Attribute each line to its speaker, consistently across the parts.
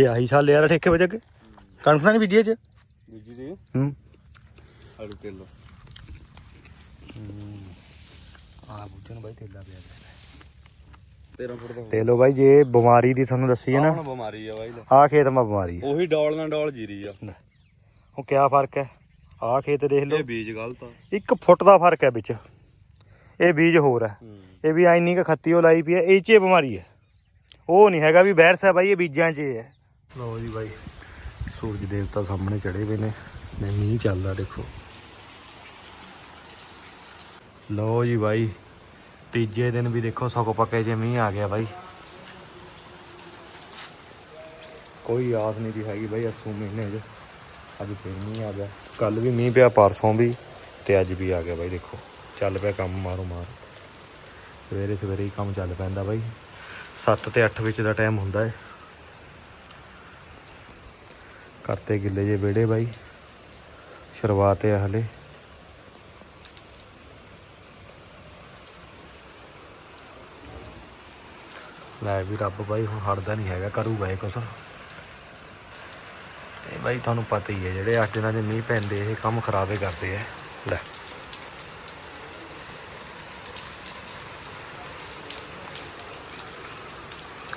Speaker 1: ਇਹ ਆਹੀ ਸਾਲ ਲਿਆ ਠੇਕੇ ਵਜੇ ਕਣਕ ਨਹੀਂ ਬੀਜੀ ਚ
Speaker 2: ਬੀਜੀ ਦੀ।
Speaker 1: ਹੂੰ। ਆ ਬੁੱਝਣ ਬਾਈ ਤੇਲਾ ਪਿਆ
Speaker 2: 13 ਫੁੱਟ ਦਾ।
Speaker 1: ਤੇ ਲੋ ਬਾਈ ਜੇ ਬਿਮਾਰੀ ਦੀ ਤੁਹਾਨੂੰ ਦੱਸੀ ਹੈ ਨਾ।
Speaker 2: ਹੁਣ ਬਿਮਾਰੀ ਆ ਬਾਈ ਲੈ।
Speaker 1: ਆਹ ਖੇਤ ਮਾ ਬਿਮਾਰੀ
Speaker 2: ਉਹੀ ਡੋਲ ਨਾਲ ਡੋਲ ਜੀਰੀ ਆ।
Speaker 1: ਉਹ ਕਿਆ ਫ਼ਰਕ ਹੈ? ਆਹ ਖੇਤ ਦੇਖ ਲਓ।
Speaker 2: ਇਹ ਬੀਜ ਗਲਤ ਆ।
Speaker 1: ਇੱਕ ਫੁੱਟ ਦਾ ਫ਼ਰਕ ਹੈ ਵਿੱਚ। ਇਹ ਬੀਜ ਹੋਰ ਹੈ। ਇਹ ਵੀ ਐਨੀ ਕ ਖੱਤੀ ਉਹ ਲਾਈ ਪਈ ਹੈ ਇਹ 'ਚ ਬਿਮਾਰੀ ਹੈ। ਉਹ ਨਹੀਂ ਹੈਗਾ ਵੀ ਵਾਇਰਸ ਹੈ ਬਾਈ ਇਹ ਬੀਜਾਂ 'ਚ ਹੀ। ਹੈ ਲਓ ਜੀ ਬਾਈ, ਸੂਰਜ ਦੇਵਤਾ ਸਾਹਮਣੇ ਚੜੇ ਪਏ ਨੇ ਨੇ ਮੀਂਹ ਚੱਲਦਾ ਦੇਖੋ। ਲਓ ਜੀ ਬਾਈ, ਤੀਜੇ ਦਿਨ ਵੀ ਦੇਖੋ ਸੁੱਕ ਪੱਕੇ ਜੇ ਮੀਂਹ ਆ ਗਿਆ ਬਾਈ। ਕੋਈ ਆਸ ਨਹੀਂ ਦੀ ਹੈਗੀ ਬਾਈ, ਅਸੂ ਮਹੀਨੇ 'ਚ ਅੱਜ ਫੇਰ ਮੀਂਹ ਆ ਗਿਆ। ਕੱਲ ਵੀ ਮੀਂਹ ਪਿਆ, ਪਰਸੋਂ ਵੀ ਤੇ ਅੱਜ ਵੀ ਆ ਗਿਆ ਬਾਈ ਦੇਖੋ। ਚੱਲ ਪਿਆ ਕੰਮ ਮਾਰੋ ਮਾਰ। ਸਵੇਰੇ ਸਵੇਰੇ ਹੀ ਕੰਮ ਚੱਲ ਪੈਂਦਾ ਬਾਈ। 7 ਤੇ 8 ਵਿੱਚ ਦਾ ਟਾਈਮ ਹੁੰਦਾ ਹੈ ਕਰਤੇ ਗਿੱਲੇ ਜੇ ਵਿਹੜੇ ਬਾਈ। ਸ਼ੁਰੂਆਤ ਹੈ ਹਲੇ। ਲੈ ਵੀ ਰੱਬ ਬਾਈ, ਹੁਣ ਹਟਦਾ ਨਹੀਂ ਹੈਗਾ, ਕਰੂਗਾ ਇਹ ਕੁਛ। ਇਹ ਬਾਈ ਤੁਹਾਨੂੰ ਪਤਾ ਹੀ ਹੈ, ਜਿਹੜੇ ਅੱਜ ਦਿਨਾਂ ਦੇ ਮੀਂਹ ਪੈਂਦੇ, ਇਹ ਕੰਮ ਖਰਾਬੇ ਕਰਦੇ ਆ। ਲੈ।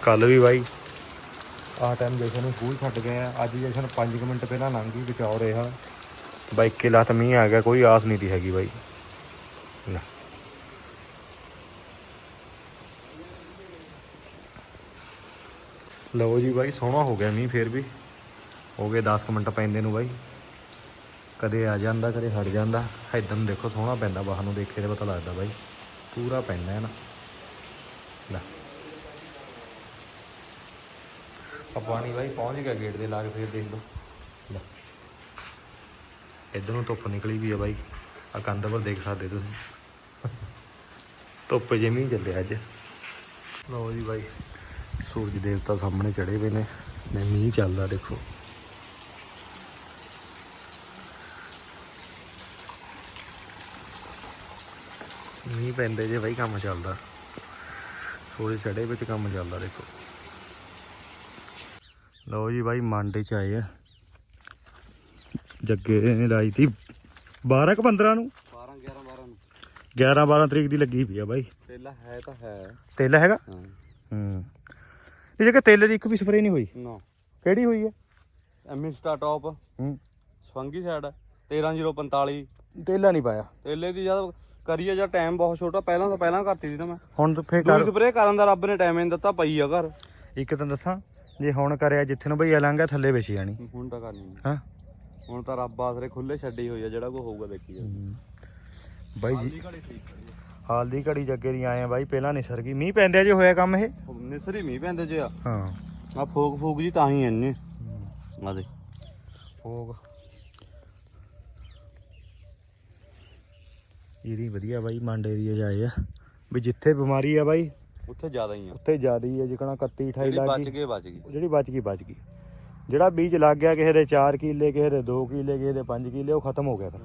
Speaker 1: ਕੱਲ ਵੀ ਬਾਈ ਆਹ ਟਾਈਮ ਜਸ਼ਨ ਨੂੰ ਸਕੂਲ ਛੱਡ ਗਏ ਆ। ਅੱਜ ਜਸ਼ਨ 5 ਮਿੰਟ ਪਹਿਲਾਂ ਲੰਘ ਗਈ ਬਚਾਓ ਰਿਹਾ। ਬਾਈ ਕੇ ਲੱਤ ਮੀਂਹ ਆ ਗਿਆ, ਕੋਈ ਆਸ ਨਹੀਂ ਦੀ ਹੈਗੀ ਬਾਈ। ਲੈ। ਲਓ ਜੀ ਬਾਈ, ਸੋਹਣਾ ਹੋ ਗਿਆ ਮੀਂਹ ਫੇਰ ਵੀ। ਹੋ ਗਏ 10 ਕੁ ਮਿੰਟ ਪੈਂਦੇ ਨੂੰ ਬਾਈ। ਕਦੇ ਆ ਜਾਂਦਾ, ਕਦੇ ਹਟ ਜਾਂਦਾ। ਇਦਾਂ ਨੂੰ ਦੇਖੋ, ਸੋਹਣਾ ਪੈਂਦਾ, ਬਾਹਰ ਨੂੰ ਦੇਖੇ ਤੇ ਪਤਾ ਲੱਗਦਾ ਬਾਈ। ਪੂਰਾ ਪੈਂਦਾ ਹੈ ਨਾ। ਲੈ। ਆ ਪਾਣੀ ਬਾਈ, ਪਹੁੰਚ ਗਿਆ ਗੇਟ ਦੇ ਲਾਗੇ, ਫੇਰ ਦੇਖ ਲਓ। ਲੈ। ਇਧਰ ਨੂੰ ਧੁੱਪ ਨਿਕਲੀ ਵੀ ਆ ਬਾਈ। ਆ ਕੰਧ ਪਰ ਦੇਖ ਸਕਦੇ ਤੁਸੀਂ। ਧੁੱਪ ਜਿਵੇਂ ਹੀ ਚੱਲਿਆ ਅੱਜ। ਲਓ ਜੀ ਬਾਈ, ਸੂਰਜ ਦੇਵਤਾ ਸਾਹਮਣੇ ਚੜੇ ਪਏ ਨੇ ਨੇ ਮੀਂਹ ਚੱਲਦਾ ਦੇਖੋ। ਮੀਂਹ ਪੈਂਦੇ ਜੇ ਬਾਈ, ਕੰਮ ਚੱਲਦਾ। ਸੂਰਜ ਚੜੇ ਵਿੱਚ ਕੰਮ ਚੱਲਦਾ ਦੇਖੋ। ਲਓ ਜੀ ਬਾਈ ਮੰਡੇ ਚ ਆਏ ਆ। ਜੱਗੇ ਨੇ ਲਾਈ ਤੀ 12 ਕ 15 ਨੂੰ?
Speaker 2: 12 11 12 ਨੂੰ।
Speaker 1: 11 12 ਤਰੀਕ ਦੀ ਲੱਗੀ ਪਈ ਆ ਬਾਈ।
Speaker 2: ਤੇਲਾ ਹੈ ਤਾਂ ਹੈ।
Speaker 1: ਤੇਲ ਹੈਗਾ?
Speaker 2: ਹਾਂ।
Speaker 1: ਹੂੰ। ਇਹ ਜਗ੍ਹਾ ਤੇਲ ਦੀ ਇੱਕ ਵੀ ਸਪਰੇ ਨਹੀਂ ਹੋਈ?
Speaker 2: ਨਾ।
Speaker 1: ਕਿਹੜੀ ਹੋਈ ਹੈ
Speaker 2: ਐਮਿਸਟਾ ਟਾਪ।
Speaker 1: ਹੂੰ।
Speaker 2: ਸਵੰਗੀ ਸਾਈਡ 13045
Speaker 1: ਤੇਲਾ ਨਹੀਂ ਪਾਇਆ?
Speaker 2: ਤੇਲੇ ਦੀ ਜਦ ਕਰੀਏ ਜਾਂ ਟਾਈਮ ਬਹੁਤ ਛੋਟਾ ਪਹਿਲਾਂ ਤਾਂ ਪਹਿਲਾਂ ਕਰਤੀ ਸੀ ਨਾ ਮੈਂ।
Speaker 1: ਹੁਣ ਤਾਂ ਫੇਰ ਕਰ
Speaker 2: ਸਪਰੇ ਕਰਨ ਦਾ ਰੱਬ ਨੇ ਟਾਈਮ ਨਹੀਂ ਦਿੱਤਾ ਪਈ ਆ ਘਰ।
Speaker 1: ਇੱਕ ਤਾਂ ਦੱਸਾਂ ਜੇ ਹੁਣ ਕਰਿਆ ਜਿੱਥੇ ਨੂੰ ਭਈਆ ਲੰਘਿਆ ਥੱਲੇ ਵਿਛ ਜਾਣੀ।
Speaker 2: ਹੁਣ ਤਾਂ ਕਰਨੀ।
Speaker 1: ਹਾਂ।
Speaker 2: ਹੁਣ ਤਾਂ ਰੱਬ ਆਸਰੇ ਖੁੱਲੇ ਛੱਡੀ ਹੋਈ ਆ ਜਿਹੜਾ ਕੋ ਹੋਊਗਾ ਦੇਖੀ ਜਾ
Speaker 1: ਬਾਈ ਜੀ। ਹਾਲ ਦੀ ਘੜੀ ਜੱਗੇ ਦੀ ਆਏ ਆ ਬਾਈ ਪਹਿਲਾਂ ਨਹੀਂ ਸਰ ਗਈ। ਮੀਂਹ ਪੈਂਦੇ ਜੇ ਹੋਇਆ ਕੰਮ ਇਹ?
Speaker 2: ਨਿਸਰੀ ਮੀਂਹ ਪੈਂਦੇ ਜੇ ਆ।
Speaker 1: ਹਾਂ।
Speaker 2: ਆ ਫੋਕ ਫੂਕ ਜੀ ਤਾਂ ਹੀ ਇੰਨੇ। ਆ ਦੇ
Speaker 1: ਫੋਗ ਇਹਦੀ ਵਧੀਆ ਬਾਈ ਮੰਡ ਏਰੀਆ ਜਾਏ ਆ। ਵੀ ਜਿੱਥੇ ਬਿਮਾਰੀ ਆ ਬਾਈ
Speaker 2: ਉੱਥੇ ਜ਼ਿਆਦਾ ਹੀ ਆ।
Speaker 1: ਉੱਥੇ ਜ਼ਿਆਦਾ ਹੀ ਆ ਜਿਕਣਾ 31 28
Speaker 2: ਜਿਹੜੀ
Speaker 1: ਲੱਗ
Speaker 2: ਬਚ
Speaker 1: ਗਈ।
Speaker 2: ਗਏ ਬਚ ਗਈ।
Speaker 1: ਜਿਹੜੀ ਬਚ ਗਈ ਬਚ ਗਈ। ਜਿਹੜਾ ਬੀਜ ਲੱਗ ਗਿਆ ਕਿਸੇ ਦੇ 4 ਕਿੱਲੇ ਕਿਸੇ ਦੇ 2 ਕਿੱਲੇ ਕਿਸੇ ਦੇ 5 ਕਿੱਲੇ ਉਹ ਖਤਮ ਹੋ ਗਿਆ ਫਿਰ।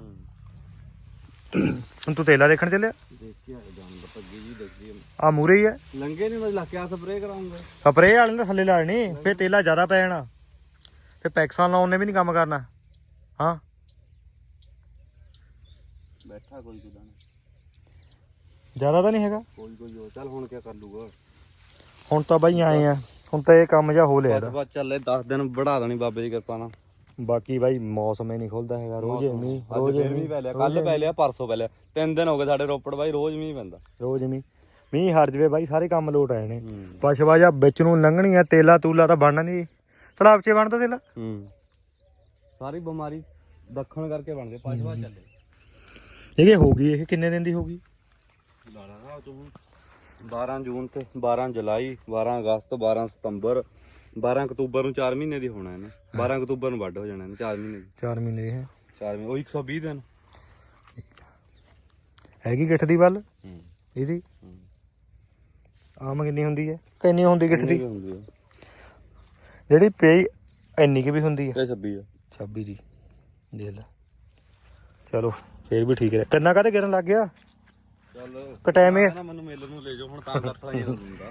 Speaker 1: ਹੁਣ ਤੂੰ ਤੇਲਾ ਦੇਖਣ ਚੱਲਿਆ?
Speaker 2: ਦੇਖਿਆ ਜਾਨ ਪੱਗੀ ਜੀ ਦੇਖੀ
Speaker 1: ਆ। ਮੂਰੇ ਹੀ ਹੈ
Speaker 2: ਲੰਗੇ ਨਹੀਂ ਮੈਂ ਲੱਗ ਕੇ ਸਪਰੇ ਕਰਾਉਂਗਾ
Speaker 1: ਸਪਰੇਅ ਵਾਲੇ ਨੇ ਥੱਲੇ ਲੈਣੀ ਫਿਰ ਤੇਲਾ ਜ਼ਿਆਦਾ ਪੈ ਜਾਣਾ। ਫਿਰ ਪੈਕਸਾਂ ਲਾਉਣ ਨੇ ਵੀ ਨਹੀਂ ਕੰਮ ਕਰਨਾ। ਹਾਂ।
Speaker 2: ਬੈਠਾ ਕੋਈ ਕੁਦਾ
Speaker 1: ਜ਼ਿਆਦਾ ਤਾਂ ਨਹੀਂ ਹੈਗਾ?
Speaker 2: ਕੋਈ ਕੋਈ ਹੋ ਚੱਲ ਹੁਣ ਕੀ ਕਰ ਲੂਗਾ
Speaker 1: ਹੁਣ ਤਾਂ ਬਾਈ ਆਏ ਆ ਹੁਣ ਤਾਂ ਇਹ ਕੰਮ ਜਿਹਾ ਹੋ ਲਿਆ
Speaker 2: ਬਸ
Speaker 1: ਇਹਦਾ।
Speaker 2: ਬਸ ਚੱਲੇ 10 ਦਿਨ ਵਧਾ ਦੇਣੀ ਬਾਬੇ ਦੀ ਕਿਰਪਾ ਨਾਲ।
Speaker 1: ਬਾਕੀ ਬਾਈ ਮੌਸਮ ਹੀ ਨਹੀਂ ਖੁੱਲਦਾ ਹੈਗਾ ਰੋਜ਼ ਹੀ ਮੀਂਹ ਰੋਜ਼
Speaker 2: ਫੇਰ ਮੀਂਹ ਪੈ ਲਿਆ ਕੱਲ ਪੈ ਲਿਆ ਪਰਸੋਂ ਪੈ ਲਿਆ। ਤਿੰਨ ਦਿਨ ਹੋ ਗਏ ਸਾਡੇ ਰੋਪੜ ਬਾਈ ਰੋਜ਼ ਮੀਂਹ ਪੈਂਦਾ।
Speaker 1: ਰੋਜ਼ ਮੀਂਹ। ਮੀਂਹ ਹਟ ਜਵੇ ਬਾਈ ਸਾਰੇ ਕੰਮ ਲੋਟ ਆਏ ਨੇ।
Speaker 2: ਹੂੰ।
Speaker 1: ਪਸ਼ਵਾ ਜਾਂ ਵਿੱਚ ਨੂੰ ਲੰਘਣੀ ਆ ਤੇਲਾ ਤੂਲਾ ਤਾਂ ਬਣਨਾ ਨਹੀਂ। ਤਲਾਬ 'ਚ ਬਣਦਾ ਤੇਲਾ।
Speaker 2: ਹੂੰ। ਸਾਰੀ ਬਿਮਾਰੀ ਦੱਖਣ ਕਰਕੇ ਬਣ ਗਏ ਪਛਵਾ ਚੱਲੇ
Speaker 1: ਇਹ ਹੋ ਗਈ ਇਹ ਕਿੰਨੇ ਦਿਨ ਦੀ ਹੋ ਗਈ?
Speaker 2: 12 ਜੂਨ ਤੇ 12 ਜੁਲਾਈ 12 ਅਗਸਤ 12 ਸਤੰਬਰ 12 ਅਕਤੂਬਰ ਨੂੰ 4 ਮਹੀਨੇ ਦੀ ਹੋਣਾ ਇਹਨੇ। 12 ਅਕਤੂਬਰ ਨੂੰ ਵੱਢ ਹੋ ਜਾਣਾ ਇਹਨੇ 4 ਮਹੀਨੇ ਦੀ।
Speaker 1: 4 ਮਹੀਨੇ ਦੀ ਹੈ।
Speaker 2: 4 ਮਹੀਨੇ ਉਹ 120 ਦਿਨ।
Speaker 1: ਹੈਗੀ ਗਿੱਠ ਦੀ ਵੱਲ?
Speaker 2: ਹੂੰ।
Speaker 1: ਇਹਦੀ? ਆਮ ਕਿੰਨੀ ਹੁੰਦੀ ਹੈ? ਕਿੰਨੀ ਹੁੰਦੀ ਗਿੱਠ ਦੀ? ਜਿਹੜੀ ਪਈ ਇੰਨੀ ਕਿ ਵੀ ਹੁੰਦੀ ਹੈ।
Speaker 2: ਤੇ 26 ਆ।
Speaker 1: 26 ਦੀ। ਦੇ ਲੈ। ਚਲੋ ਫੇਰ ਵੀ ਠੀਕ ਹੈ। ਕੰਨਾ ਕਾਤੇ ਗਿਰਨ ਲੱਗ ਗਿਆ? ਕਟੈਮੇ
Speaker 2: ਨਾ ਮੈਨੂੰ ਮੇਲੇ ਨੂੰ ਲੈ ਜਾਓ ਹੁਣ ਤਾਂ ਗੱਥਲਾ ਹੀ ਹੁੰਦਾ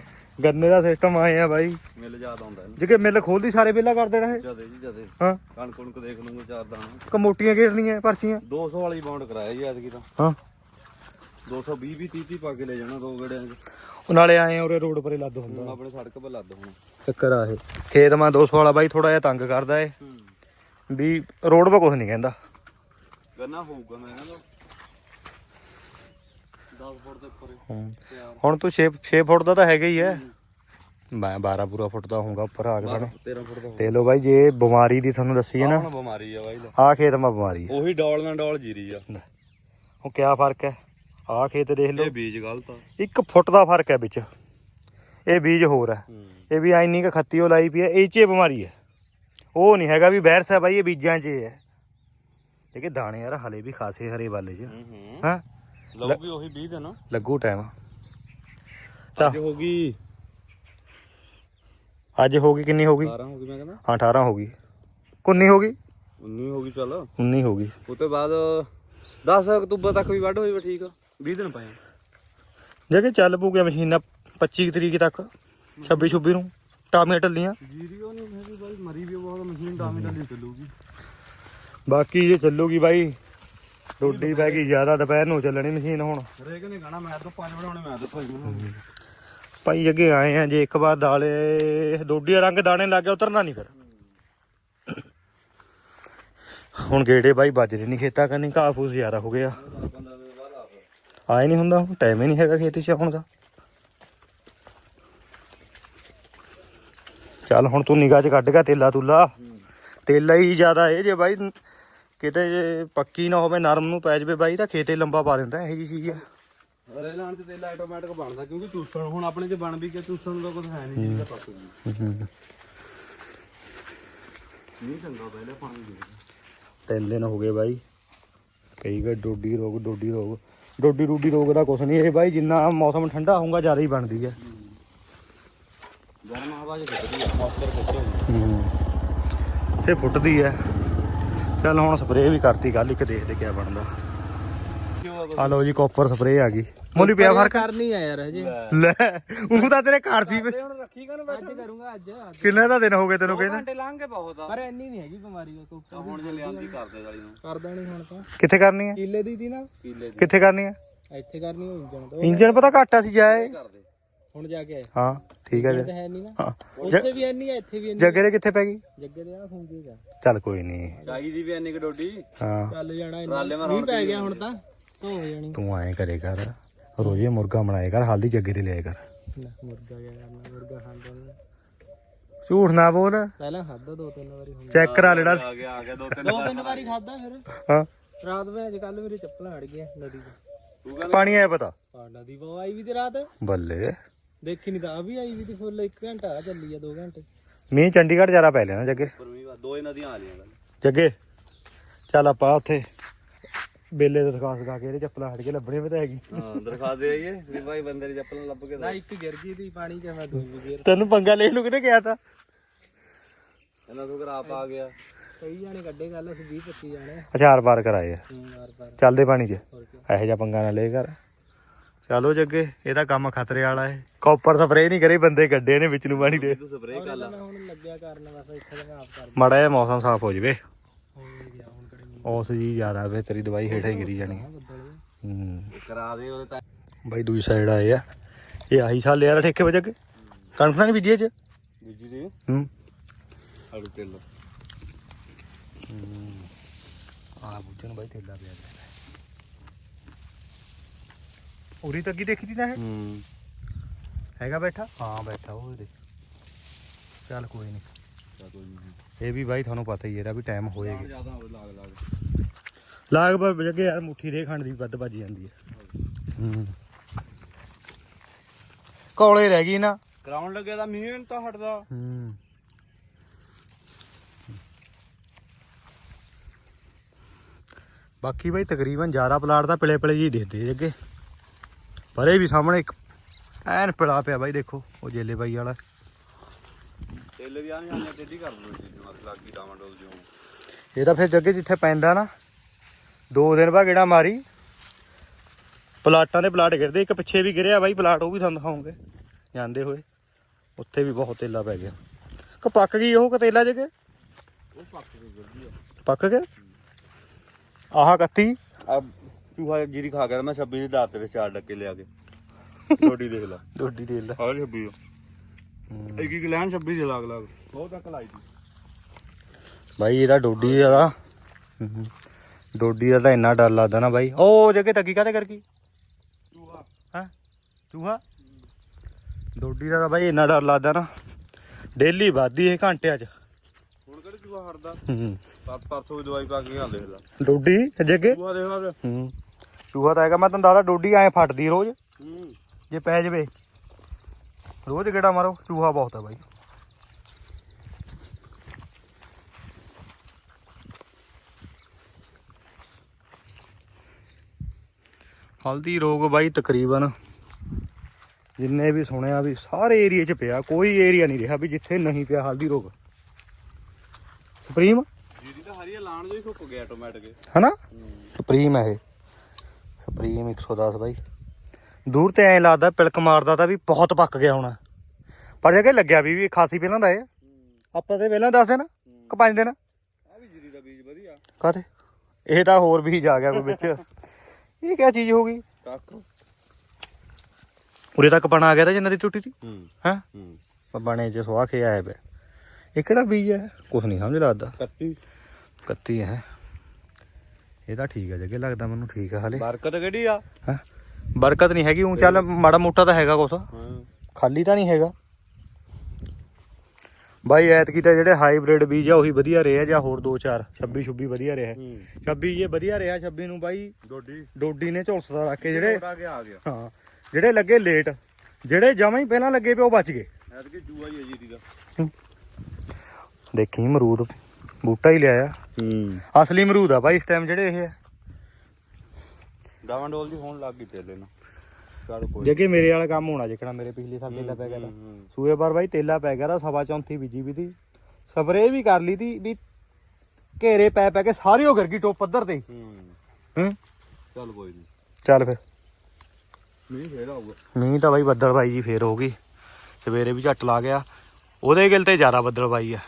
Speaker 1: ਗੰਨੇ ਦਾ ਸਿਸਟਮ ਆਏ ਆ ਬਾਈ।
Speaker 2: ਮਿਲ ਜਾਦ ਆਉਂਦਾ ਇਹਨੂੰ।
Speaker 1: ਜੇ ਕਿ ਮਿੱਲ ਖੋਲਦੀ ਸਾਰੇ ਵੇਲਾ ਕਰ ਦੇਣਾ ਇਹ।
Speaker 2: ਜਦੇ ਜੀ ਜਦੇ।
Speaker 1: ਹਾਂ।
Speaker 2: ਕਣਕ ਕੁਣਕ ਦੇਖ ਲੂੰਗਾ ਚਾਰ ਦਾਣੇ।
Speaker 1: ਕਮੋਟੀਆਂ ਘੇਰਨੀਆਂ ਪਰਚੀਆਂ।
Speaker 2: 200 ਵਾਲੀ ਬਾਉਂਡ ਕਰਾਇਆ ਜੀ ਐਤਕੀ ਤਾਂ।
Speaker 1: ਹਾਂ।
Speaker 2: 220 ਵੀ 30 30 ਪਾ ਕੇ ਲੈ ਜਾਣਾ ਦੋ ਗੜਿਆਂ 'ਚ।
Speaker 1: ਉਹ ਨਾਲੇ ਆਏ ਆ ਉਰੇ ਰੋਡ ਪਰੇ ਲੱਦ ਹੁੰਦਾ।
Speaker 2: ਆਪਣੇ ਸੜਕ 'ਤੇ ਲੱਦ ਹੁਣ।
Speaker 1: ਚੱਕਰ ਆ ਇਹ। ਖੇਤ ਮੈਂ 200 ਵਾਲਾ ਬਾਈ ਥੋੜਾ ਜਿਹਾ ਤੰਗ ਕਰਦਾ ਏ ਵੀ ਰੋਡ 'ਤੇ ਕੁਝ ਨਹੀਂ ਕਹਿੰਦਾ।
Speaker 2: ਗੰਨਾ ਹੋਊਗਾ ਮੈਂ ਕਹਿੰਦਾ। 10 ਫੁੱਟ ਦੇ ਉੱਪਰ
Speaker 1: ਹੂੰ।
Speaker 2: ਤਿਆਰ
Speaker 1: ਹੁਣ ਤੂੰ 6 6 ਫੁੱਟ ਦਾ ਤਾਂ ਹੈਗਾ ਹੀ ਐ ਮੈਂ 12 ਪੂਰਾ ਫੁੱਟ ਦਾ ਹੋਊਗਾ ਉੱਪਰ ਆ ਕੇ ਸਾਣੇ
Speaker 2: 13 ਫੁੱਟ ਦਾ
Speaker 1: ਤੇ ਲੋ ਬਾਈ ਜੇ ਬਿਮਾਰੀ ਦੀ ਤੁਹਾਨੂੰ ਦੱਸੀ ਹੈ ਨਾ।
Speaker 2: ਹੁਣ ਬਿਮਾਰੀ ਆ ਬਾਈ ਲੈ।
Speaker 1: ਆਹ ਖੇਤ ਮਾ ਬਿਮਾਰੀ
Speaker 2: ਉਹੀ ਡੋਲ ਨਾਲ ਡੋਲ ਜੀਰੀ ਆ।
Speaker 1: ਹੈ ਉਹ ਕਿਆ ਫ਼ਰਕ ਹੈ? ਆਹ ਖੇਤ ਦੇਖ ਲਓ।
Speaker 2: ਇਹ ਬੀਜ ਗਲਤ ਆ।
Speaker 1: ਇੱਕ ਫੁੱਟ ਦਾ ਫ਼ਰਕ ਹੈ ਵਿੱਚ। ਇਹ ਬੀਜ ਹੋਰ ਹੈ। ਇਹ ਵੀ ਐਨੀ ਕ ਖੱਤੀ ਉਹ ਲਾਈ ਪਈ ਹੈ। ਇਹ 'ਚ ਹੀ ਬਿਮਾਰੀ ਹੈ। ਉਹ ਨਹੀਂ ਹੈਗਾ ਵੀ ਵਾਇਰਸ ਹੈ ਬਾਈ ਇਹ ਬੀਜਾਂ 'ਚ ਹੀ ਹੈ। ਕਿ ਦਾਣੇ ਯਾਰ ਹਲੇ ਵੀ ਖਾਸੇ ਹਰੇ ਵਾਲੇ 'ਚ।
Speaker 2: ਹੂੰ ਹੂੰ।
Speaker 1: ਹਾਂ?
Speaker 2: ਲਊਗੀ ਉਹੀ 20 ਦਿਨ।
Speaker 1: ਲੱਗੂ ਟਾਈਮ
Speaker 2: ਅੱਜ ਹੋ ਗਈ।
Speaker 1: ਅੱਜ ਹੋ ਗਈ ਕਿੰਨੀ ਹੋ ਗਈ?
Speaker 2: 12 ਹੋ ਗਈ ਮੈਂ ਕਹਿੰਦਾ।
Speaker 1: ਹਾਂ 18 ਹੋ ਗਈ। ਕੁੰਨੀ ਹੋ ਗਈ?
Speaker 2: 19 ਹੋ ਗਈ ਚੱਲ।
Speaker 1: 19 ਹੋ ਗਈ।
Speaker 2: ਉਹ ਤੋਂ ਬਾਅਦ 10 ਅਕਤੂਬਰ ਤੱਕ ਵੀ ਵੱਢ ਹੋ ਜਾਵੇ ਠੀਕ ਆ। 20 ਦਿਨ ਪਏ
Speaker 1: ਜੇ ਕਿ ਚੱਲ ਪੂਗੇ ਮਸ਼ੀਨਾਂ 25 ਤਰੀਕ ਤੱਕ 26 26 ਨੂੰ ਟਾਮੀਆਂ ਟੱਲੀਆਂ
Speaker 2: ਜੀਰੀ ਉਹ ਨਹੀਂ ਹੈਗੀ ਬਾਈ ਮਰੀ ਵੀ ਬਹੁਤ ਮਸ਼ੀਨ ਦਾਵੇਂ ਡੱਲੀ ਚੱਲੂਗੀ।
Speaker 1: ਬਾਕੀ ਜੇ ਚੱਲੂਗੀ ਬਾਈ ਰੋਡੀ ਪੈ ਗਈ ਜ਼ਿਆਦਾ ਦੁਪਹਿਰ ਨੂੰ ਚੱਲਣੀ ਮਸ਼ੀਨ ਹੁਣ।
Speaker 2: ਹਰੇਕ ਨੇ ਕਹਣਾ ਮੈਂ ਤਾਂ ਪੰਜ ਬਣਾਉਣੇ ਮੈਂ ਤਾਂ ਭਾਈ
Speaker 1: ਭਾਈ ਅੱਗੇ ਆਏ ਆ ਜੇ ਇੱਕ ਵਾਰ ਦਾਲੇ ਡੋਡੀਆ ਰੰਗ ਦਾਣੇ ਲੱਗ ਗਿਆ ਉਤਰਨਾ ਨਹੀਂ ਫਿਰ। ਹੁਣ ਗੇੜੇ ਬਾਈ ਵੱਜਦੇ ਨਹੀਂ ਖੇਤਾਂ ਕਰਨੀ ਘਾਹ ਫੂਸ ਜ਼ਿਆਦਾ ਹੋ ਗਿਆ। ਆਏ ਨਹੀਂ ਹੁੰਦਾ ਟਾਈਮ ਹੀ ਨਹੀਂ ਹੈਗਾ ਖੇਤ 'ਚ ਆਉਣ ਦਾ। ਚੱਲ ਹੁਣ ਤੂੰ ਨਿਗਾਹ 'ਚ ਕੱਢ ਗਿਆ ਤੇਲਾ ਤੁਲਾ ਤੇਲਾ ਹੀ ਜ਼ਿਆਦਾ ਇਹ ਜੇ ਬਾਈ ਕਿਤੇ ਜੇ ਪੱਕੀ ਨਾ ਹੋਵੇ ਨਰਮ ਨੂੰ ਪੈ ਜਵੇ ਬਾਈ ਤਾਂ ਖੇਤੇ ਲੰਬਾ ਪਾ ਦਿੰਦਾ ਇਹੋ ਜੀ ਚੀਜ਼ ਆ।
Speaker 2: ਅਰੇ ਲਾਣ ਤੇ ਤੇਲ ਆਟੋਮੈਟਿਕ ਬਣਦਾ ਕਿਉਂਕਿ ਚੂਸਣ ਹੁਣ ਆਪਣੇ ਚ ਬਣ ਵੀ ਗਿਆ ਚੂਸਣ ਦਾ ਕੁਝ ਹੈ ਨਹੀਂ ਜਿਹਦਾ ਪੱਕ ਗਈ ਨਹੀਂ ਚੰਗਾ ਪਹਿਲੇ ਪਾਣੀ ਦੇ
Speaker 1: ਤਿੰਨ ਦਿਨ ਹੋ ਗਏ ਬਾਈ। ਕਈ ਗਏ ਡੋਡੀ ਰੋਗ ਡੋਡੀ ਰੋਗ। ਡੋਡੀ ਰੂਡੀ ਰੋਗ ਦਾ ਕੁਛ ਨਹੀਂ ਇਹ ਬਾਈ ਜਿੰਨਾ ਮੌਸਮ ਠੰਡਾ ਹੋਊਗਾ ਜ਼ਿਆਦਾ ਹੀ ਬਣਦੀ ਹੈ
Speaker 2: ਗਰਮ ਹਵਾ ਚ ਖਿੱਚਦੀ ਆ ਮੌਸਚਰ ਖਿੱਚੋ
Speaker 1: ਤੇ ਫੁੱਟਦੀ ਹੈ ਚੱਲ ਹੁਣ ਸਪਰੇਅ ਵੀ ਕਰਤੀ ਕੱਲ ਇੱਕ ਦੇਖਦੇ ਕਿਆ ਬਣਦਾ। ਆ ਲਓ ਜੀ ਕਾਪਰ ਸਪਰੇਅ ਆ ਗਈ। ਮੋਲੀ ਪਿਆ ਫ਼ਰਕ?
Speaker 3: ਕਰਨੀ ਆ ਯਾਰ ਹਜੇ।
Speaker 1: ਲੈ। ਉਹ ਤਾਂ ਤੇਰੇ ਘਰ ਸੀ
Speaker 2: ਹੁਣ ਰੱਖੀ ਕਨ
Speaker 3: ਅੱਜ ਕਰੂੰਗਾ ਅੱਜ
Speaker 1: ਕਿੰਨੇ ਦਾ ਦਿਨ ਹੋ ਗਏ ਤੈਨੂੰ ਕਹਿੰਦੇ?
Speaker 2: ਘੰਟੇ ਲੰਘ ਕੇ ਬਹੁਤ ਆ।
Speaker 3: ਪਰ ਇੰਨੀ ਨਹੀਂ ਹੈਗੀ ਬਿਮਾਰੀ ਉਹ
Speaker 2: ਤਾਂ ਹੁਣ ਜੇ ਲਿਆਂਦੀ ਕਰਦੇ ਵਾਲੀ ਨੂੰ।
Speaker 3: ਕਰ ਦੇਣੀ ਹੁਣ ਤਾਂ।
Speaker 1: ਕਿੱਥੇ ਕਰਨੀ ਹੈ
Speaker 3: ਕੀਲੇ ਦੀ ਦੀ ਨਾ।
Speaker 2: ਕੀਲੇ ਦੀ।
Speaker 1: ਕਿੱਥੇ ਕਰਨੀ ਹੈ
Speaker 3: ਇੱਥੇ ਕਰਨੀ ਹੋਈ ਜਣ ਤੋਂ।
Speaker 1: ਇੰਜਨ ਪਤਾ ਘਾਟਾ ਸੀ ਜਾਏ।
Speaker 3: ਹੁਣ ਜਾ ਕੇ ਆਏ।
Speaker 1: ਹਾਂ ਠੀਕ ਹੈ
Speaker 3: ਤਾਂ
Speaker 1: ਜੀ
Speaker 3: ਹੈ ਨਹੀਂ ਨਾ।
Speaker 1: ਹਾਂ।
Speaker 3: ਉੱਥੇ ਵੀ ਇੰਨੀ ਆ ਇੱਥੇ ਵੀ ਇੰਨੀ
Speaker 1: ਜੱਗੇ ਦੇ ਕਿੱਥੇ ਪੈ ਗਈ?
Speaker 3: ਜੱਗੇ ਦੇ ਆ ਫੂੰਜੇਗਾ
Speaker 1: ਚੱਲ ਕੋਈ ਨਹੀਂ
Speaker 2: ਚਾਹੀਦੀ ਵੀ ਐਨੀ ਕਿ ਡੋਡੀ।
Speaker 1: ਹਾਂ।
Speaker 3: ਚੱਲ ਜਾਣਾ ਇੰਨਾ
Speaker 2: ਮਾਰ
Speaker 3: ਮੀਂਹ ਪੈ ਗਿਆ ਹੁਣ ਤਾਂ ਧੋ ਹੋ ਜਾਣੀ।
Speaker 1: ਤੂੰ ਐਂ ਕਰੇ ਕਰ ਰੋਜ਼ੇ ਮੁਰਗਾ ਬਣਾਏ ਕਰ ਹਾਲੀ ਜੱਗੇ ਤੇ ਲਿਆਏ ਕਰ।
Speaker 3: ਲੈ, ਮੁਰਗਾ ਗਿਆ ਕਰਨਾ ਮੁਰਗਾ ਖਾਂਦਾ ਨੀ।
Speaker 1: ਝੂਠ ਨਾ ਬੋਲ।
Speaker 3: ਪਹਿਲਾਂ ਖਾਦਾ ਦੋ ਤਿੰਨ ਵਾਰੀ ਹੁਣ।
Speaker 1: ਚੈੱਕ ਕਰਾ ਲੈਣਾ।
Speaker 2: ਆ ਗਿਆ ਆ ਗਿਆ ਦੋ ਤਿੰਨ
Speaker 3: ਦੋ ਤਿੰਨ ਵਾਰੀ ਖਾਦਾ ਫਿਰ।
Speaker 1: ਹਾਂ।
Speaker 3: ਰਾਤ ਵਿੱਚ ਕੱਲ ਮੇਰੀ ਚੱਪਲਾਂ ਅੜ ਗਈਆਂ ਨਦੀ 'ਚ।
Speaker 2: ਤੂੰ ਕਹਿੰਦਾ
Speaker 1: ਪਾਣੀ ਆਇਆ ਪਤਾ?
Speaker 3: ਆ ਨਦੀ ਬਹੁਤ ਆਈ ਵੀ ਤੇ ਰਾਤ।
Speaker 1: ਬੱਲੇ।
Speaker 3: ਦੇਖੀ ਨਹੀਂ ਤਾਂ ਆ ਵੀ ਆਈ ਵੀ ਤੇ ਫੁੱਲ 1 ਘੰਟਾ ਆ ਚੱਲੀ ਆ 2 ਘੰਟੇ।
Speaker 1: ਮੀਂਹ ਚੰਡੀਗੜ੍ਹ ਜ਼ਿਆਦਾ ਪੈ ਲਿਆ ਨਾ ਜੱਗੇ।
Speaker 2: ਦੋ ਹੀ ਨਦੀਆਂ ਆ ਲੀਆਂ ਗੱਲ
Speaker 1: ਜੱਗੇ ਚੱਲ ਆਪਾਂ ਉੱਥੇ ਬੇਲੇ ਦਾ ਦਰਖਾਸਤ ਗਾ ਕੇ ਇਹਦੇ ਚੱਪਲਾਂ ਹਟ ਕੇ ਲੱਭਣੇ ਵੀ ਤਾਂ ਹੈਗੀ
Speaker 2: ਹਾਂ ਦਰਖਾਸਤ ਦੇ ਆਈਏ ਵੀ ਭਾਈ ਬੰਦੇ ਦੀ ਚੱਪਲ ਲੱਭ ਕੇ
Speaker 3: ਨਾ ਇੱਕ ਗਿਰ ਗਈ ਤੀ ਪਾਣੀ 'ਚ ਮੈਂ ਦੂਜੀ ਗਿਰ
Speaker 1: ਤੈਨੂੰ ਪੰਗਾ ਲੈਣ ਨੂੰ ਕਿਹਨੇ ਕਿਹਾ ਤਾ?
Speaker 2: ਇਹਨਾਂ ਤੋਂ ਆਪ ਆ ਗਿਆ।
Speaker 3: ਕਈ ਜਾਣੇ ਕੱਢੇ ਗੱਲ ਅਸੀਂ 20 25 ਜਾਣੇ
Speaker 1: ਹਜ਼ਾਰ ਪਾਰ ਕਰਾਏ ਆ।
Speaker 3: ਹੂੰ ਵਾਰ ਵਾਰ
Speaker 1: ਚੱਲਦੇ ਪਾਣੀ 'ਚ।
Speaker 3: ਹੋਰ ਕੀ।
Speaker 1: ਇਹੋ ਜਿਹਾ ਪੰਗਾ ਨਾ ਲੈ ਕਰ ਚਲੋ ਜੱਗੇ ਇਹਦਾ ਕੰਮ ਖਤਰੇ ਵਾਲਾ ਹੈ। ਕਾਪਰ ਸਪਰੇਅ ਨਹੀਂ ਕਰੀ ਬੰਦੇ ਕੱਢੇ ਨੇ ਵਿੱਚ ਨੂੰ ਪਾਣੀ ਦੇ।
Speaker 2: ਤੂੰ ਸਪਰੇਅ ਕਰ ਲਾ।
Speaker 3: ਮੈਂ ਹੁਣ ਲੱਗਿਆ ਕਰਨ ਬਸ ਇੱਥੇ ਤਾਂ ਮੈਂ ਆਪ ਕਰ
Speaker 1: ਮਾੜਾ ਜਿਹਾ ਮੌਸਮ ਸਾਫ਼ ਹੋ ਜਵੇ। ਉਸ ਜੀ ਜ਼ਿਆਦਾ ਵੇ ਤੇਰੀ ਦਵਾਈ ਹੇਠਾਂ ਗਿਰੀ ਜਾਣੀ ਹੈ।
Speaker 2: ਕਰਾ ਦੇ ਉਹਦੇ ਤਾਂ।
Speaker 1: ਬਾਈ ਦੂਜੀ ਸਾਈਡ ਆਏ ਆ। ਇਹ ਆਹੀ ਸਾਲ ਲਿਆ ਠੇਕੇ ਵਜੇ ਕੇ ਕਣਕ ਨਹੀਂ ਬੀਜੀ ਚ
Speaker 2: ਬੀਜੀ ਦੀ।
Speaker 1: ਹੂੰ।
Speaker 2: ਆੜੂ ਤੇਲ।
Speaker 1: ਆ ਬੁੱਝਣ ਬਾਈ ਤੇਲਾ ਪਿਆ। ਉਰੀ ਤੱਕ ਹੀ ਦੇਖੀ ਨਾ ਇਹ?
Speaker 2: ਹੂੰ।
Speaker 1: ਹੈਗਾ ਬੈਠਾ? ਹਾਂ ਬੈਠਾ ਉਹ ਦੇ ਚੱਲ ਕੋਈ ਨਹੀਂ ਇਹ ਵੀ ਬਾਈ ਤੁਹਾਨੂੰ ਪਤਾ ਹੀ ਹੈ ਇਹਦਾ ਵੀ ਟਾਈਮ ਹੋਏਗਾ।
Speaker 2: ਜ਼ਿਆਦਾ ਹੋਵੇ ਲਾਗ ਲਾਗ।
Speaker 1: ਲਾਗ ਪਰ ਜੱਗੇ ਯਾਰ ਮੁੱਠੀ ਰੇ ਖੰਡ ਦੀ ਵੱਧ ਵੱਜ ਜਾਂਦੀ ਹੈ। ਹੂੰ। ਕੋਲੇ ਰਹਿ ਗਈ ਨਾ।
Speaker 2: ਕਰਾਉਣ ਲੱਗੇ ਤਾਂ ਮੀਂਹ ਤਾਂ ਹਟਦਾ।
Speaker 1: ਹੂੰ। ਬਾਕੀ ਬਾਈ ਤਕਰੀਬਨ ਜ਼ਿਆਦਾ ਪਲਾਟ ਤਾਂ ਪਿਲੇ ਪਿਲੇ ਜੀ ਦਿਖਦੇ ਜੀ ਅੱਗੇ। ਪਰ ਵੀ ਸਾਹਮਣੇ ਇੱਕ ਐਨ ਪਿਲਾ ਪਿਆ ਬਾਈ ਦੇਖੋ ਉਹ ਜੇਲੇ ਬਾਈ ਵਾਲਾ।
Speaker 2: ਤੇਲ ਵੀ ਆ ਨਹੀਂ ਆਉਂਦਾ ਟੇਢੀ ਕਰ ਦੋ ਜੀ ਮਸ ਲੱਗੀ ਡਾਵਾਂ ਡੋਲ ਜਿਉਂ।
Speaker 1: ਇਹ ਤਾਂ ਫਿਰ ਜੱਗੇ ਜਿੱਥੇ ਪੈਂਦਾ ਨਾ ਦੋ ਦਿਨ ਬਾਅਦ ਗੇੜਾ ਮਾਰੀ। ਪਲਾਟਾਂ ਦੇ ਪਲਾਟ ਗਿਰਦੇ ਇੱਕ ਪਿੱਛੇ ਵੀ ਗਿਰਿਆ ਬਾਈ ਪਲਾਟ ਉਹ ਵੀ ਤੁਹਾਨੂੰ ਦਿਖਾਉਂਗੇ ਜਾਂਦੇ ਹੋਏ। ਉੱਥੇ ਵੀ ਬਹੁਤ ਤੇਲਾ ਪੈ ਗਿਆ। ਕਿ ਪੱਕ ਗਈ ਉਹ ਕਿ ਤੇਲਾ ਜਗੇ?
Speaker 2: ਉਹ ਪੱਕ ਗਈ
Speaker 1: ਪੱਕ ਗਿਆ? ਆਹ ਕੱਤੀ।
Speaker 2: ਆ ਚੂਹਾ ਜੀਰੀ ਖਾ ਗਿਆ ਮੈਂ 26 ਦੀ ਰਾਤ ਦੇ ਚਾਰ ਡੱਕੇ ਲਿਆ ਕੇ। ਡੋਡੀ ਦੇਖ ਲੈ।
Speaker 1: ਡੋਡੀ ਤੇਲਾ
Speaker 2: ਆ। 26 ਇੱਕ ਇੱਕ ਲੈਣ 26 ਦੇ ਲਾਗ ਲਾਗ। ਬਹੁਤ ਤੱਕ ਲਾਈ ਦੀ।
Speaker 1: ਬਾਈ ਇਹਦਾ ਡੋਡੀ ਦਾ ਡੋਡੀ ਦਾ ਤਾਂ ਇੰਨਾ ਡਰ ਲੱਗਦਾ ਨਾ ਬਾਈ। ਉਹ ਜਗੇ ਤੱਕੀ ਕਾਤੇ ਕਰ ਗਈ
Speaker 2: ਚੂਹਾ।
Speaker 1: ਹਾਂ? ਚੂਹਾ? ਡੋਡੀ ਦਾ ਤਾਂ ਬਾਈ ਇੰਨਾ ਡਰ ਲੱਗਦਾ ਨਾ। ਡੇਲੀ ਵੱਧਦੀ ਇਹ ਘੰਟਿਆਂ 'ਚ।
Speaker 2: ਹੁਣ ਕਿਹੜੇ ਚੂਹਾ ਹਟਦਾ?
Speaker 1: ਹੂੰ।
Speaker 2: ਪਰਸੋਂ ਦੀ ਦਵਾਈ ਪਾ ਕੇ ਆ ਦੇਖ ਲੈ
Speaker 1: ਡੋਡੀ ਜੱਗੇ
Speaker 2: ਚੂਹਾ ਦੇਖ ਲੈ
Speaker 1: ਹੂੰ। ਚੂਹਾ ਤਾਂ ਹੈਗਾ ਮੈਂ ਤੁਹਾਨੂੰ ਦੱਸਦਾ ਡੋਡੀ ਐ ਫਟਦੀ ਰੋਜ਼।
Speaker 2: ਹੂੰ।
Speaker 1: ਜੇ ਪੈ ਜਵੇ ਰੋਜ਼ ਗੇੜਾ ਮਾਰੋ ਚੂਹਾ ਬਹੁਤ ਹੈ ਬਾਈ। ਹਲਦੀ ਰੋਗ ਬਾਈ ਤਕਰੀਬਨ ਜਿੰਨੇ ਵੀ ਸੁਣਿਆ ਵੀ ਸਾਰੇ ਏਰੀਆ 'ਚ ਪਿਆ ਕੋਈ ਏਰੀਆ ਨਹੀਂ ਰਿਹਾ ਵੀ ਜਿੱਥੇ ਨਹੀਂ ਪਿਆ ਹਲਦੀ ਰੋਗ। ਸੁਪਰੀਮ
Speaker 2: ਜੀਰੀ ਤਾਂ ਹਰੀ ਲਾਣ ਜੋ ਹੀ ਸੁੱਕ ਗਿਆ ਆਟੋਮੈਟਿਕ।
Speaker 1: ਹਨਾ? ਸੁਪਰੀਮ ਹੈ ਇਹ। ਸੁਪਰੀਮ 110 ਬਾਈ। ਦੂਰ ਤੇ ਐਂ ਲੱਗਦਾ ਪਿਲਕ ਮਾਰਦਾ ਤਾਂ ਵੀ ਬਹੁਤ ਪੱਕ ਗਿਆ ਹੋਣਾ। ਪਰ ਜੇ ਕਿ ਲੱਗਿਆ ਵੀ ਵੀ ਖਾਸੀ ਪਹਿਲਾਂ ਦਾ ਇਹ। ਆਪਾਂ ਤੇ ਪਹਿਲਾਂ ਦੱਸ ਦੇਣਾ ਕਿ ਪੰਜ ਦਿਨ।
Speaker 2: ਆ ਵੀ ਜੀਰੀ ਦਾ ਬੀਜ ਵਧੀਆ
Speaker 1: ਕਾਤੇ ਇਹ ਤਾਂ ਹੋਰ ਵੀ ਜਾ ਗਿਆ ਕੋਈ ਵਿੱਚ। ਇਹ ਕਿਆ ਚੀਜ਼ ਹੋ ਗਈ?
Speaker 2: ਕੱਖ
Speaker 1: ਉਰੇ ਤੱਕ ਬਣਾ ਆ ਗਿਆ ਤਾਂ ਜਿੰਨਾ ਦੀ ਟੁੱਟੀ ਸੀ।
Speaker 2: ਹੂੰ।
Speaker 1: ਬਣੇ ਚ ਸੁਆਹ ਕੇ ਆਇਆ ਪਿਆ। ਇਹ ਕਿਹੜਾ ਬੀਜ ਹੈ? ਕੁਛ ਨਹੀਂ ਸਮਝ ਲੱਗਦਾ।
Speaker 2: ਕੱਤੀ।
Speaker 1: ਕੱਤੀ ਹੈ। ਇਹ ਤਾਂ ਠੀਕ ਹੈ ਜੱਗੇ ਲੱਗਦਾ ਮੈਨੂੰ ਠੀਕ ਹੈ ਹਲੇ।
Speaker 2: ਬਰਕਤ ਕਿਹੜੀ ਆ?
Speaker 1: ਹਾਂ? ਬਰਕਤ ਨਹੀਂ ਹੈਗੀ ਉਹ ਚੱਲ ਮਾੜਾ ਮੋਟਾ ਤਾਂ ਹੈਗਾ ਕੁਛ। ਖਾਲੀ ਤਾਂ ਨਹੀਂ ਹੈਗਾ। ਬਾਈ ਐਤਕੀ ਤਾਂ ਜਿਹੜੇ ਹਾਈਬ੍ਰਿਡ ਬੀਜ ਆ ਉਹੀ ਵਧੀਆ ਰਹੇ ਆ ਜਾਂ ਹੋਰ 2-4 26 26 ਵਧੀਆ ਰਿਹਾ।
Speaker 2: ਹੂੰ।
Speaker 1: 26 ਜੇ ਵਧੀਆ ਰਿਹਾ 26 ਨੂੰ ਬਾਈ
Speaker 2: ਡੋਡੀ।
Speaker 1: ਡੋਡੀ ਨੇ ਝੁਲਸਦਾ ਰੱਖ ਕੇ ਜਿਹੜੇ
Speaker 2: ਆ ਗਿਆ ਆ ਗਿਆ।
Speaker 1: ਹਾਂ ਜਿਹੜੇ ਲੱਗੇ ਲੇਟ ਜਿਹੜੇ ਜਮਾਂ ਹੀ ਪਹਿਲਾਂ ਲੱਗੇ ਪਏ ਉਹ ਬਚ ਗਏ।
Speaker 2: ਐਤਕੀ ਜੂਆ ਹੀ ਹੈ ਦਾ
Speaker 1: ਦੇਖੀ ਅਮਰੂਦ ਬੂਟਾ ਹੀ ਲਿਆਇਆ।
Speaker 2: ਹੂੰ।
Speaker 1: ਅਸਲੀ ਅਮਰੂਦ ਆ ਬਾਈ ਇਸ ਟਾਈਮ ਜਿਹੜੇ ਇਹ ਆ।
Speaker 2: ਡਾਵਾਂ ਡੋਲ ਦੀ ਹੋਣ ਲੱਗ ਗਈ ਤੇਲੇ ਨਾਲ ਚੱਲ ਕੋਈ
Speaker 1: ਜੇ ਕਿ ਮੇਰੇ ਵਾਲਾ ਕੰਮ ਹੋਣਾ ਜਿਕਣਾ ਮੇਰੇ ਪਿਛਲੇ ਸਾਲ ਤੇਲਾ ਪੈ ਗਿਆ ਤਾਂ।
Speaker 2: ਹੂੰ,
Speaker 1: ਸੂਏ ਬਾਰ ਬਾਈ ਤੇਲਾ ਪੈ ਗਿਆ ਤਾਂ ਸਵਾ ਚੌਂਥੀ ਬੀਜੀ ਵੀ ਤੀ ਸਪਰੇ ਵੀ ਕਰ ਲਈ ਤੀ ਵੀ ਘੇਰੇ ਪੈ ਪੈ ਕੇ ਸਾਰੀ ਉਹ ਗਿਰ ਗਈ ਟੋਪ ਪੱਧਰ ਤੇ।
Speaker 2: ਹੂੰ।
Speaker 1: ਹੂੰ।
Speaker 2: ਚੱਲ ਕੋਈ ਨਹੀਂ
Speaker 1: ਚੱਲ ਫਿਰ।
Speaker 2: ਨਹੀਂ ਫੇਰ ਆਊਗਾ।
Speaker 1: ਮੀਂਹ ਤਾਂ ਬਾਈ ਬੱਦਲ ਬਾਈ ਜੀ ਫੇਰ ਹੋ ਗਈ। ਸਵੇਰੇ ਵੀ ਝੱਟ ਲਾ ਗਿਆ। ਉਹਦੇ ਗਿਲ ਤੇ ਜ਼ਿਆਦਾ ਬੱਦਲ ਬਾਈ ਆ।